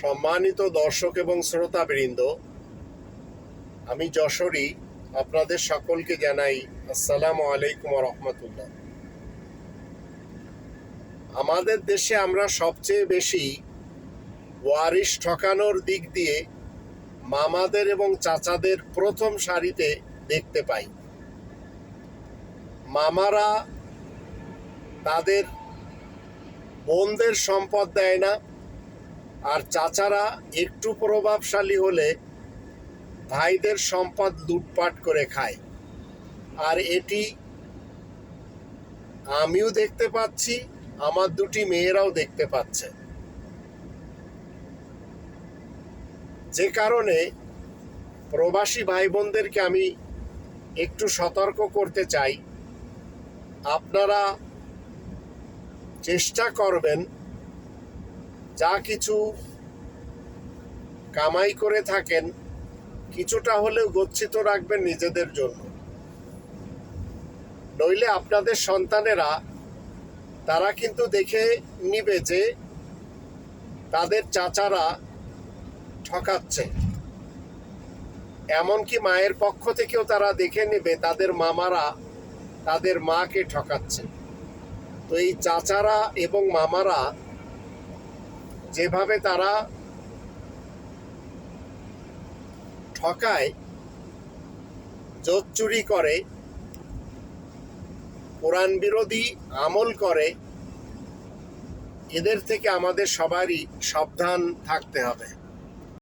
সম্মানিত দর্শক এবং শ্রোতাবৃন্দ, আমি যশোরী, আপনাদের সকলকে জানাই আসসালামু আলাইকুম রহমতুল্লাহ। আমাদের দেশে আমরা সবচেয়ে বেশি ওয়ারিশ ঠকানোর দিক দিয়ে মামাদের এবং চাচাদের প্রথম সারিতে দেখতে পাই। মামারা তাদের বোনদের সম্পদ দেয় না আর চাচারা একটু প্রভাবশালী হলে ভাইদের সম্পদ লুটপাট করে খায়। আর এটি আমিও দেখতে পাচ্ছি, আমার দুটি মেয়েরাও দেখতে পাচ্ছে। যে কারণে প্রবাসী ভাই বোনদেরকে আমি একটু সতর্ক করতে চাই। আপনারা চেষ্টা করবেন যা কিছু কামাই করে থাকেন, কিছুটা হলেও গচ্ছিত রাখবেন নিজেদের জন্য। নইলে আপনাদের সন্তানেরা, তারা কিন্তু দেখে নিবে যে তাদের চাচারা ঠকাচ্ছে। এমনকি মায়ের পক্ষ থেকেও তারা দেখে নেবে তাদের মামারা তাদের মাকে ঠকাচ্ছে। তো এই চাচারা এবং মামারা যেভাবে তারা ঠকায় জোত চুরি করে কোরআন বিরোধী আমল করে, এদের থেকে আমাদের সবারই সাবধান থাকতে হবে।